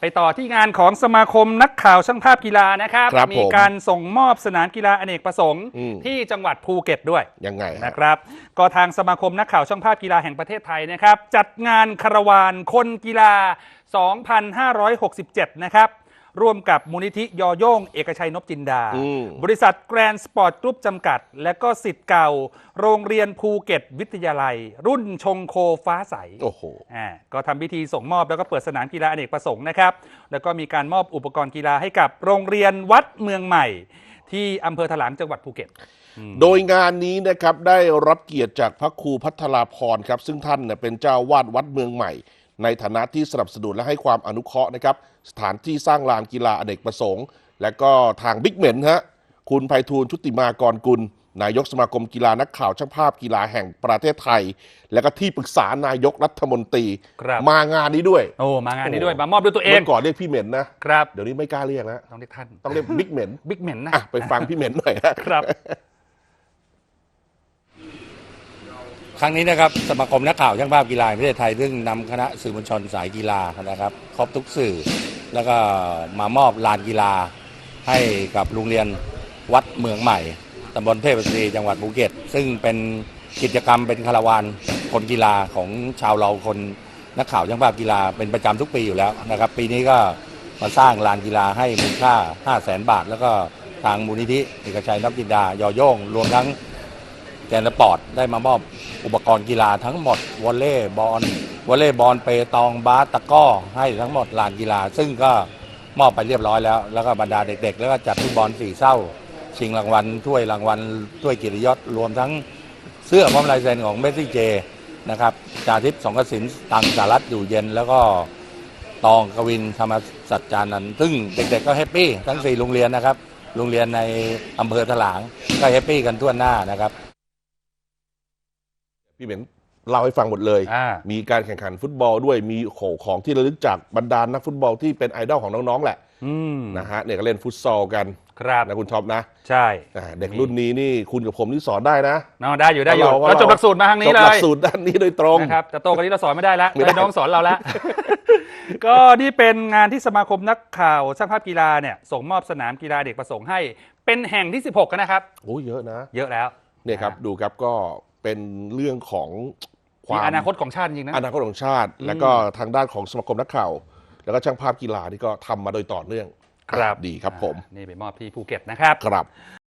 ไปต่อที่งานของสมาคมนักข่าวช่างภาพกีฬานะครับ ครับมีผมการส่งมอบสนามกีฬาอเนกประสงค์ อืม ที่จังหวัดภูเก็ตด้วย ยังไงฮะ นะครับก็ทางสมาคมนักข่าวช่างภาพกีฬาแห่งประเทศไทยนะครับ จัดงานคาราวานคนกีฬา 2,567 นะครับ ร่วมกับมูลนิธิยอโย่งเอกชัยนพจินดา อืม บริษัทแกรนด์สปอร์ตกรุ๊ปจำกัด และก็สิทธิ์เก่า โรงเรียนภูเก็ตวิทยาลัย รุ่นชงโคฟ้าใส โอ้โห อ่าก็ทำพิธีส่งมอบแล้วก็เปิดสนามกีฬาอเนกประสงค์นะครับ แล้วก็มีการมอบอุปกรณ์กีฬาให้กับโรงเรียนวัดเมืองใหม่ ที่อำเภอถลางจังหวัดภูเก็ต โดยงานนี้นะครับได้รับเกียรติจากพระครูพัทราพรครับ ซึ่งท่านเนี่ยเป็นเจ้าวาดวัดเมืองใหม่ ในฐานะที่สนับสนุนและให้ความอนุเคราะห์นะครับ สถานที่สร้างลานกีฬาอเนกประสงค์ และก็ทางบิ๊กเหม็นฮะคุณไพฑูรย์ชุติมากรกุล นายกสมาคมกีฬานักข่าวช่างภาพกีฬาแห่งประเทศไทย และก็ที่ปรึกษานายกรัฐมนตรี ครับมางานนี้ด้วยโอ้มางานนี้ด้วยมามอบด้วยตัวเองเมื่อก่อนเรียกพี่เหม็นนะครับเดี๋ยวนี้ไม่กล้าเรียกแล้วต้องเรียกท่านต้องเรียกบิ๊กเหม็นบิ๊กเหม็นนะ อะไปฟังพี่เหม็นหน่อยฮะ ครับ ครั้งนี้นะครับสมาคมนักข่าวช่างภาพกีฬาแห่งประเทศไทยซึ่งนำคณะสื่อมวลชนสายกีฬานะครับ ครอบทุกสื่อ แล้วก็มามอบลานกีฬาให้กับโรงเรียนวัดเมืองใหม่ตำบลเทพสตรีจังหวัดภูเก็ต ซึ่งเป็นกิจกรรมเป็นคาราวานคนกีฬาของชาวเราคนนักข่าวช่างภาพกีฬาเป็นประจำทุกปีอยู่แล้วนะครับ ปีนี้ก็มาสร้างลานกีฬาให้มูลค่า 5 0 0แสนบาท แล้วก็ทางมูลนิธิเอกชัยนักจินดายอโย่งรวมทั้ง แกนสปอร์ตได้มามอบอุปกรณ์กีฬาทั้งหมดวอลเลย์บอลวอลเลย์บอลเปตองบาสตะก้อให้ทั้งหมดลานกีฬา ซึ่งก็มอบไปเรียบร้อยแล้ว แล้วก็บรรดาเด็ก ๆ แล้วก็จัดฟุตบอลสี่เศร้า ชิงรางวัลถ้วยรางวัลถ้วยกียรติยศรวมทั้งเสื้อพร้อมลายเซ็นของเมสซี่เจนะครับจาทิพย์สองกสินตังสารัตอยู่เย็นแล้วก็ตองกวินธรรมสัจจานันท์ซึ่งเด็กๆก็แฮปปี้ทั้งสี่โรงเรียนนะครับ โรงเรียนในอำเภอถลางก็แฮปปี้กันทั่วหน้านะครับ พี่เหม็นเล่าให้ฟังหมดเลย อ่า มีการแข่งขันฟุตบอลด้วยมีโขของที่ระลึกจากบรรดานักฟุตบอลที่เป็นไอดอลของน้องๆแหละอืมนะฮะเนี่ยก็เล่นฟุตซอลกันครับนะคุณท็อปนะใช่อ่าเด็กรุ่นนี้นี่คุณกับผมนี่สอนได้นะ เนาะได้อยู่ได้อยู่เพราะเราจบหลักสูตรมาทางนี้จบเลหลัย กสูตรด้านนี้โดยตรง นะครับแต่โตกว่านี้เราสอนไม่ได้แล้วไม่ได้ให้น้องสอนเราแล้ว ก็นี่เป็นงานที่สมาคมนักข่าวช่างภาพกีฬาเนี่ยส่งมอบสนามกีฬาเด็กประสงค์ให้ เป็นแห่งที่ 16กันนะครับ โอ้เยอะนะ เยอะแล้ว เนี่ยครับ ดูครับก็ เป็นเรื่องของคมีวามอนาคตของชาติจริงนะอนาคตของชาติอืมแล้วก็ทางด้านของสมาคมนักข่าวแล้วก็ช่างภาพกีฬานี่ก็ทำมาโดยต่อเนื่องครับดีครับผมนี่ไปมอบที่ภูเก็ตนะครับครับ